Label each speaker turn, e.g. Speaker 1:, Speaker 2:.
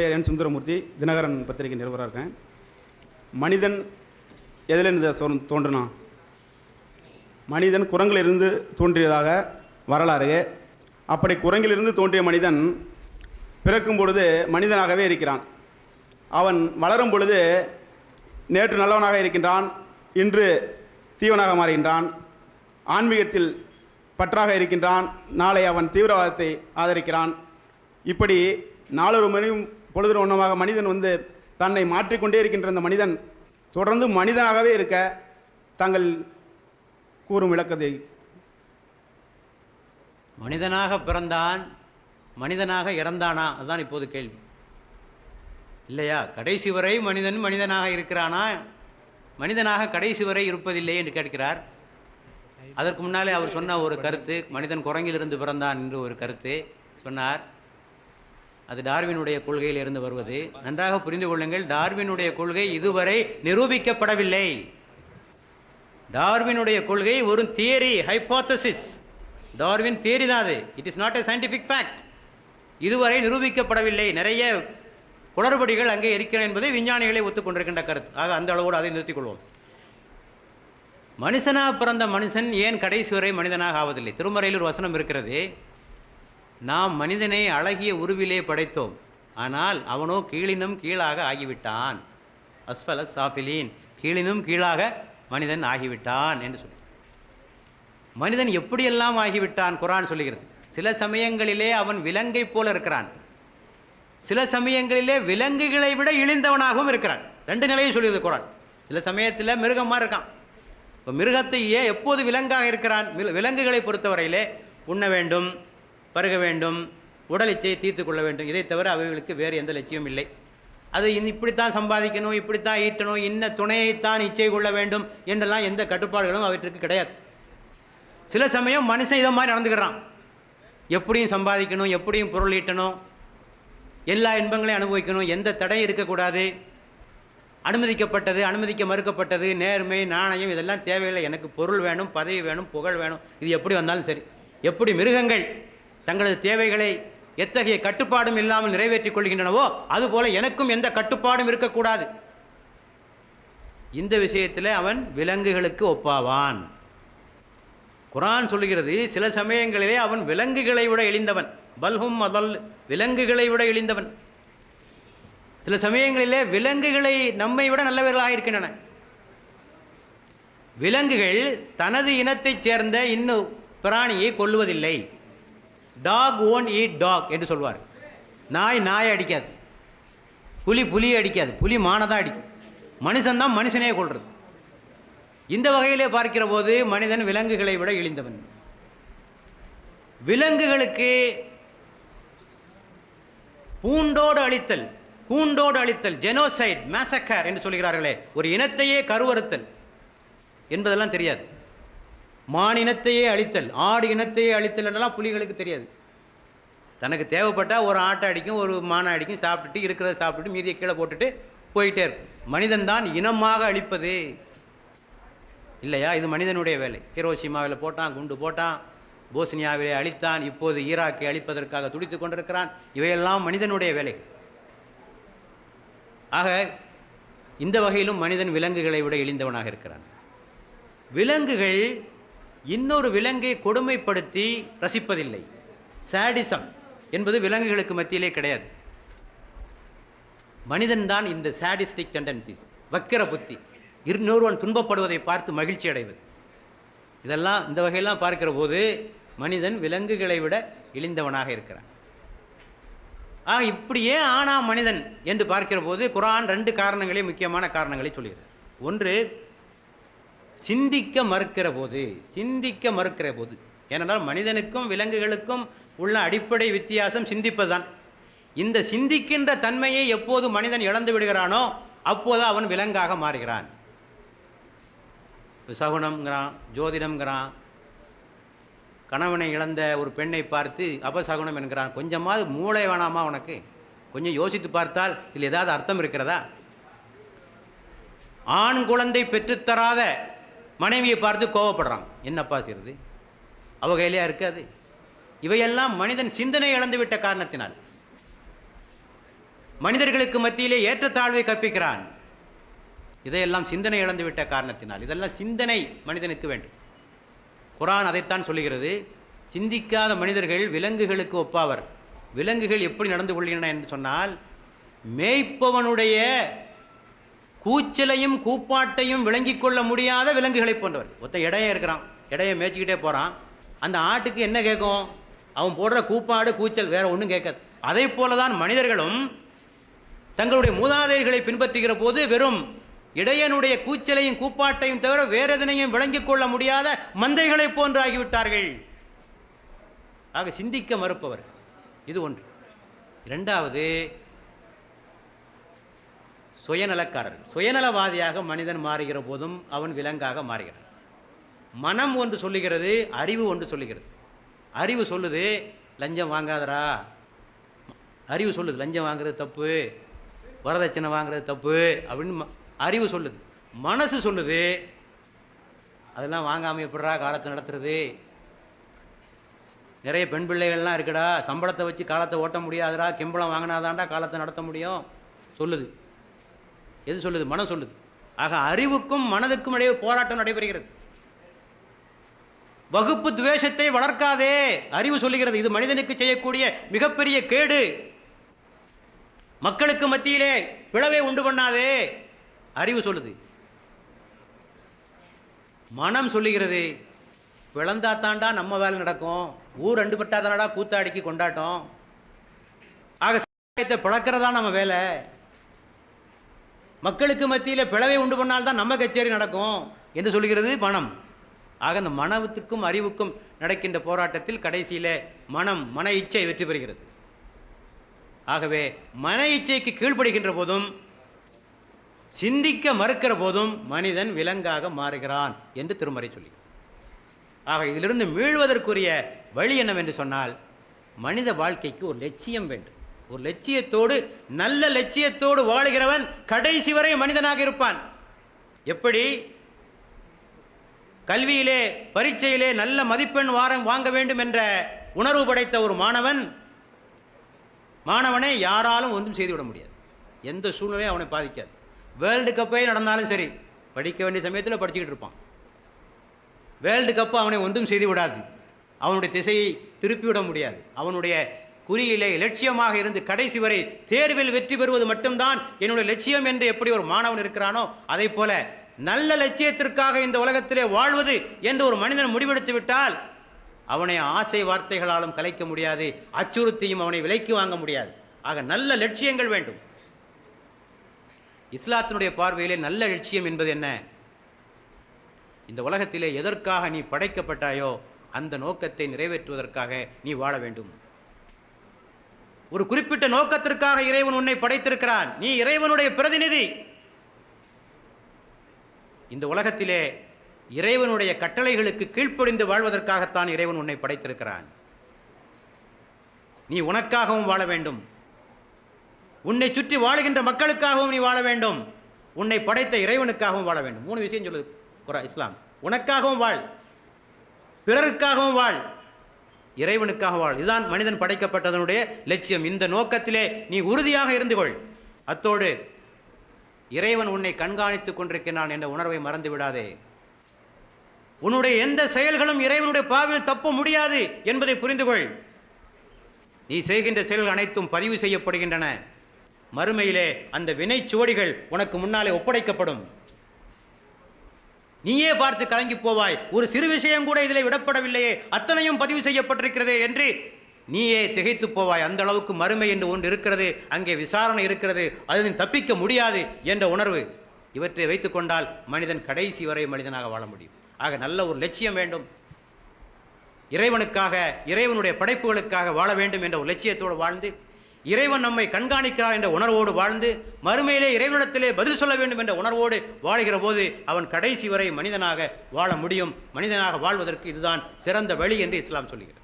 Speaker 1: பெயர் என் சுந்தரமூர்த்தி. தினகரன் பத்திரிகை நிறுவராக இருக்கேன். மனிதன் எதிலிருந்து தோன்றினான் மனிதன் குரங்கிலிருந்து தோன்றியதாக வரலாறு அப்படி குரங்கிலிருந்து தோன்றிய மனிதன் பிறக்கும் பொழுது மனிதனாகவே இருக்கிறான். அவன் வளரும் பொழுது நேற்று நல்லவனாக இருக்கின்றான் இன்று தீவனாக மாறுகின்றான் ஆன்மீகத்தில் பற்றாக இருக்கின்றான் நாளை அவன் தீவிரவாதத்தை ஆதரிக்கிறான். இப்படி நாலொரு மணியும் பொழுது ஒன்றமாக மனிதன் வந்து தன்னை மாற்றிக்கொண்டே இருக்கின்ற இந்த மனிதன் தொடர்ந்து மனிதனாகவே இருக்க தாங்கள் கூறும் விளக்கத்தை
Speaker 2: மனிதனாக பிறந்தான் மனிதனாக இறந்தானா? அதுதான் இப்போது கேள்வி. இல்லையா? கடைசி வரை மனிதன் மனிதனாக இருக்கிறானா? மனிதனாக கடைசி வரை இருப்பதில்லை என்று கேட்கிறார். அதற்கு முன்னாலே அவர் சொன்ன ஒரு கருத்து மனிதன் குரங்கிலிருந்து பிறந்தான் என்று ஒரு கருத்து சொன்னார். அது டார்வினுடைய கொள்கையில் இருந்து வருவது. நன்றாக புரிந்து கொள்ளுங்கள் டார்வினுடைய கொள்கை இதுவரை நிரூபிக்கப்படவில்லை. டார்வினுடைய கொள்கை ஒரு தியரி ஹைப்போத்தசிஸ் டார்வின் தியரி தான் அது. It is not a scientific fact இதுவரை நிரூபிக்கப்படவில்லை. நிறைய குளறுபடிகள் அங்கே இருக்கிற என்பதை விஞ்ஞானிகளை ஒத்துக்கொண்டிருக்கின்ற கருத்து. ஆக அந்த அளவோடு அதை நிறுத்திக் கொள்வோம். மனுஷனாக பிறந்த மனுஷன் ஏன் கடைசி வரை மனிதனாக ஆவதில்லை? திருமறையில் ஒரு வசனம் இருக்கிறது. நாம் மனிதனை அழகிய உருவிலே படைத்தோம். ஆனால் அவனோ கீழினும் கீழாக ஆகிவிட்டான். அஸ்வல சாஃபிலீன் கீழினும் கீழாக மனிதன் ஆகிவிட்டான் என்று சொல்லி மனிதன் எப்படியெல்லாம் ஆகிவிட்டான் குரான் சொல்லுகிறது. சில சமயங்களிலே அவன் விலங்கை போல இருக்கிறான். சில சமயங்களிலே விலங்குகளை விட இழிந்தவனாகவும் இருக்கிறான். ரெண்டு நிலையும் சொல்லுது குரான். சில சமயத்தில் மிருகமாக இருக்கான். இப்போ மிருகத்தை ஏன் எப்போது விலங்காக இருக்கிறான்? விலங்குகளை பொறுத்தவரையிலே உண்ண வேண்டும். பருக வேண்டும் உடல் இச்சையை தீர்த்து கொள்ள வேண்டும். இதை தவிர அவைகளுக்கு வேறு எந்த லட்சியம் இல்லை. அது இன் இப்படித்தான் சம்பாதிக்கணும் இப்படித்தான் ஈட்டணும் இன்ன துணையைத்தான் இச்சை கொள்ள வேண்டும் என்றெல்லாம் எந்த கட்டுப்பாடுகளும் அவற்றுக்கு கிடையாது. சில சமயம் மனுஷன் இதை மாதிரி நடந்துக்கிறான். எப்படியும் சம்பாதிக்கணும் எப்படியும் பொருள் ஈட்டணும் எல்லா இன்பங்களையும் அனுபவிக்கணும் எந்த தடையும் இருக்கக்கூடாது. அனுமதிக்கப்பட்டது அனுமதிக்க மறுக்கப்பட்டது நேர்மை நாணயம் இதெல்லாம் தேவையில்லை. எனக்கு பொருள் வேணும் பதவி வேணும் புகழ் வேணும். இது எப்படி வந்தாலும் சரி. எப்படி மிருகங்கள் தங்களது தேவைகளை எத்தகைய கட்டுப்பாடும் இல்லாமல் நிறைவேற்றிக் கொள்கின்றனவோ அதுபோல எனக்கும் எந்த கட்டுப்பாடும் இருக்கக்கூடாது. இந்த விஷயத்தில் அவன் விலங்குகளுக்கு ஒப்பாவான். குரான் சொல்லுகிறது சில சமயங்களிலே அவன் விலங்குகளை விட இழிந்தவன் பல்ஹும் அதல் விலங்குகளை விட இழிந்தவன் சில சமயங்களிலே விலங்குகளை நம்மை விட நல்லவர்களாக இருக்கின்றன. விலங்குகள் தனது இனத்தைச் சேர்ந்த இன்னும் பிராணியை கொல்லுவதில்லை. டாக் ஓன் ஈட் டாக் என்று சொல்வார். நாய் நாயை அடிக்காது. புலி புலியை அடிக்காது. புலி மானை தான் அடிக்கும். மனுஷன்தான் மனுஷனே கொள்வது இந்த வகையிலே பார்க்கிற போது மனிதன் விலங்குகளை விட இழிந்தவன் விலங்குகளுக்கு பூண்டோடு அழித்தல் கூண்டோடு அழித்தல் ஜெனோசைட் மேசக்கர் என்று சொல்கிறார்களே ஒரு இனத்தையே கருவறுத்தல் என்பதெல்லாம் தெரியாது. மான் இனத்தையே அழித்தல் ஆடு இனத்தையே அழித்தல் என்றெல்லாம் புலிகளுக்கு தெரியாது. தனக்கு தேவைப்பட்டால் ஒரு ஆட்டை அடிக்கும் ஒரு மானை அடிக்கும் சாப்பிட்டுட்டு இருக்கிறத சாப்பிட்டுட்டு மீதியை கீழே போட்டுட்டு போயிட்டே இருக்கும். மனிதன் தான் இனமாக அழிப்பது. இல்லையா? இது மனிதனுடைய வேலை. ஹீரோசிமாவில் போட்டான் குண்டு போட்டான் போஸ்னியாவிலே அழித்தான் இப்போது ஈராக்கை அழிப்பதற்காக துடித்து கொண்டிருக்கிறான். இவையெல்லாம் மனிதனுடைய வேலை. ஆக இந்த வகையிலும் மனிதன் விலங்குகளை விட இழிந்தவனாக இருக்கிறான். விலங்குகள் இன்னொரு விலங்கை கொடுமைப்படுத்தி ரசிப்பதில்லை. சாடிசம் என்பது விலங்குகளுக்கு மத்தியிலே கிடையாது. மனிதன்தான் இந்த சாடிஸ்டிக் டெண்டன்சிஸ் வக்கிர புத்தி இன்னொருவன் துன்பப்படுவதை பார்த்து மகிழ்ச்சி அடைவது. இதெல்லாம் இந்த வகையெல்லாம் பார்க்கிற போது மனிதன் விலங்குகளை விட இழிந்தவனாக இருக்கிறான். ஆக இப்படியே ஆனா மனிதன் என்று பார்க்கிற போது குரான் ரெண்டு காரணங்களே முக்கியமான காரணங்களை சொல்கிறது ஒன்று சிந்திக்க மறுக்கிற போது சிந்திக்க மறுக்கிற போது ஏனென்றால் மனிதனுக்கும் விலங்குகளுக்கும் உள்ள அடிப்படை வித்தியாசம் சிந்திப்பதுதான். இந்த சிந்திக்கின்ற தன்மையை எப்போது மனிதன் இழந்து விடுகிறானோ அப்போது அவன் விலங்காக மாறுகிறான். இப்ப சகுனம்ங்கிறான் ஜோதிடம்ங்கிறான். கணவனை இழந்த ஒரு பெண்ணை பார்த்து அபசகுனம் என்கிறான். கொஞ்சமாவது மூளை வேணாமா உனக்கு? கொஞ்சம் யோசித்து பார்த்தால் இதில் ஏதாவது அர்த்தம் இருக்கிறதா? ஆண் குழந்தை பெற்றுத்தராத மனைவியை பார்த்து கோவப்படுறான். என்னப்பா செய்கிறது அவ கையிலையா இருக்காது? இவையெல்லாம் மனிதன் சிந்தனை இழந்துவிட்ட காரணத்தினால். மனிதர்களுக்கு மத்தியிலே ஏற்றத்தாழ்வை கற்பிக்கிறான். இதையெல்லாம் சிந்தனை இழந்து விட்ட காரணத்தினால். இதெல்லாம் சிந்தனை மனிதனுக்கு வேண்டும். குரான் அதைத்தான் சொல்லுகிறது. சிந்திக்காத மனிதர்கள் விலங்குகளுக்கு ஒப்பாவர். விலங்குகள் எப்படி நடந்து கொள்கின்றன என்று சொன்னால் மேய்ப்பவனுடைய கூச்சலையும் கூப்பாட்டையும் விளங்கிக் கொள்ள முடியாத விலங்குகளை போன்றவர். ஒத்த இடையே இருக்கிறான். இடையை மேய்ச்சிக்கிட்டே போகிறான் அந்த ஆட்டுக்கு என்ன கேட்கும்? அவன் போடுற கூப்பாடு கூச்சல் வேற ஒன்றும் கேட்காது. அதே போல தான் மனிதர்களும் தங்களுடைய மூதாதையர்களை பின்பற்றுகிற போது வெறும் இடையனுடைய கூச்சலையும் கூப்பாட்டையும் தவிர வேற எதனையும் விளங்கிக் கொள்ள முடியாத மந்தைகளைப் போன்று ஆகிவிட்டார்கள் ஆக சிந்திக்க மறுப்பவர். இது ஒன்று. இரண்டாவது சுயநலக்காரர் சுயநலவாதியாக மனிதன் மாறுகிற போதும் அவன் விலங்காக மாறுகிறான். மனம் ஒன்று சொல்லுகிறது அறிவு ஒன்று சொல்லுகிறது. அறிவு சொல்லுது லஞ்சம் வாங்காதடா. அறிவு சொல்லுது லஞ்சம் வாங்குறது தப்பு. வரதட்சணை வாங்குறது தப்பு அப்படின்னு ம- அறிவு சொல்லுது. மனசு சொல்லுது அதெல்லாம் வாங்காமல் எப்படா காலத்தை நடத்துறது? நிறைய பெண் பிள்ளைகள்லாம் இருக்குடா. சம்பளத்தை வச்சு காலத்தை ஓட்ட முடியாதுடா. கிம்பளம் வாங்கினாதான்டா காலத்தை நடத்த முடியும். சொல்லுது. எது சொல்லுது? மனம் சொல்லுது. ஆக அறிவுக்கும் மனதுக்கும் இடையே போராட்டம் நடைபெறுகிறது. வகுப்பு துவேஷத்தை வளர்க்காதே. அறிவு சொல்லுகிறது. இது மனிதனுக்கு செய்யக்கூடிய மிகப்பெரிய கேடு. மக்களுக்கு மத்தியிலே பிளவை உண்டு பண்ணாதே. அறிவு சொல்லுது. மனம் சொல்லுகிறது. பிளந்தாத்தாண்டா நம்ம வேலை நடக்கும். ஊர் ரெண்டு பட்டாதானடா கூத்தாடிக்கு கொண்டாட்டம். ஆக சமுதாயத்தை பிளக்கிறதா நம்ம வேலை. மக்களுக்கு மத்தியில் பிளவை உண்டு பண்ணால்தான் நம்ம கச்சேரி நடக்கும் என்று சொல்கிறது மனம். ஆக அந்த மனத்துக்கும் அறிவுக்கும் நடக்கின்ற போராட்டத்தில் கடைசியில் மனம் மன இச்சை வெற்றி பெறுகிறது. ஆகவே மன இச்சைக்கு கீழ்ப்படுகின்ற போதும் சிந்திக்க மறுக்கிற போதும் மனிதன் விலங்காக மாறுகிறான் என்று திருமறை சொல்லி. ஆக இதிலிருந்து மீள்வதற்குரிய வழி என்னவென்று சொன்னால் மனித வாழ்க்கைக்கு ஒரு லட்சியம் வேண்டும். ஒரு லட்சியத்தோடு நல்ல லட்சியத்தோடு வாழுகிறவன் கடைசி வரை மனிதனாக இருப்பான். எப்படி? கல்வியிலே பரீட்சையிலே நல்ல மதிப்பெண் வாரம் வாங்க வேண்டும் என்ற உணர்வு படைத்த ஒரு மாணவன் மாணவனை யாராலும் ஒன்றும் செய்துவிட முடியாது. எந்த சூழ்நிலையும் அவனை பாதிக்காது. வேர்ல்டு கப்பே நடந்தாலும் சரி படிக்க வேண்டிய சமயத்தில் படிச்சுக்கிட்டு இருப்பான். வேர்ல்டு கப் அவனை ஒன்றும் செய்து விடாது. அவனுடைய திசையை திருப்பிவிட முடியாது. அவனுடைய குறியிலே லட்சியமாக இருந்து கடைசி வரை தேர்வில் வெற்றி பெறுவது மட்டும்தான் என்னுடைய லட்சியம் என்று எப்படி ஒரு மாணவன் இருக்கிறானோ அதை போல நல்ல லட்சியத்திற்காக இந்த உலகத்திலே வாழ்வது என்று ஒரு மனிதன் முடிவெடுத்து விட்டால் அவனை ஆசை வார்த்தைகளாலும் கலைக்க முடியாது அச்சுறுத்தியும் அவனை விலைக்கு வாங்க முடியாது. ஆக நல்ல லட்சியங்கள் வேண்டும். இஸ்லாத்தினுடைய பார்வையிலே நல்ல லட்சியம் என்பது என்ன? இந்த உலகத்திலே எதற்காக நீ படைக்கப்பட்டாயோ அந்த நோக்கத்தை நிறைவேற்றுவதற்காக நீ வாழ வேண்டும். ஒரு குறிப்பிட்ட நோக்கத்திற்காக இறைவன் உன்னை படைத்திருக்கிறான். நீ இறைவனுடைய பிரதிநிதி. இந்த உலகத்திலே இறைவனுடைய கட்டளைகளுக்கு கீழ்ப்படிந்து வாழ்வதற்காகத்தான் இறைவன் உன்னை படைத்திருக்கிறான். நீ உனக்காகவும் வாழ வேண்டும். உன்னை சுற்றி வாழுகின்ற மக்களுக்காகவும் நீ வாழ வேண்டும். உன்னை படைத்த இறைவனுக்காகவும் வாழ வேண்டும். மூணு விஷயம் சொல்லுது குரா இஸ்லாம். உனக்காகவும் வாழ். பிறருக்காகவும் வாழ். இறைவனுக்காக வாழ். இதுதான் மனிதன் படைக்கப்பட்டதனுடைய லட்சியம். இந்த நோக்கத்திலே நீ உறுதியாக இருந்து கொள். அத்தோடு இறைவன் உன்னை கண்காணித்துக் கொண்டிருக்கிறான் என்ற உணர்வை மறந்து விடாதே. உன்னுடைய எந்த செயல்களும் இறைவனுடைய பாவில் தப்ப முடியாது என்பதை புரிந்து கொள். நீ செய்கின்ற செயல்கள் அனைத்தும் பதிவு செய்யப்படுகின்றன. மறுமையிலே அந்த வினைச் சுவடிகள் உனக்கு முன்னாலே ஒப்படைக்கப்படும். நீயே பார்த்து கலங்கி போவாய். ஒரு சிறு விஷயம் கூட இதில் விடப்படவில்லையே. அத்தனையும் பதிவு செய்யப்பட்டிருக்கிறதே என்று நீயே திகைத்து போவாய். அந்த அளவுக்கு மறுமை என்று ஒன்று இருக்கிறது. அங்கே விசாரணை இருக்கிறது. அதில் தப்பிக்க முடியாது என்ற உணர்வு இவற்றை வைத்துக்கொண்டால் மனிதன் கடைசி வரை மனிதனாக வாழ முடியும். ஆக நல்ல ஒரு லட்சியம் வேண்டும். இறைவனுக்காக இறைவனுடைய படைப்புகளுக்காக வாழ வேண்டும் என்ற ஒரு லட்சியத்தோடு வாழ்ந்து இறைவன் நம்மை கண்காணிக்கிறார் என்ற உணர்வோடு வாழ்ந்து மறுமையிலே இறைவனிடத்திலே பதில் சொல்ல வேண்டும் என்ற உணர்வோடு வாழ்கிற போது அவன் கடைசி வரை மனிதனாக வாழ முடியும். மனிதனாக வாழ்வதற்கு இதுதான் சிறந்த வழி என்று இஸ்லாம் சொல்கிறார்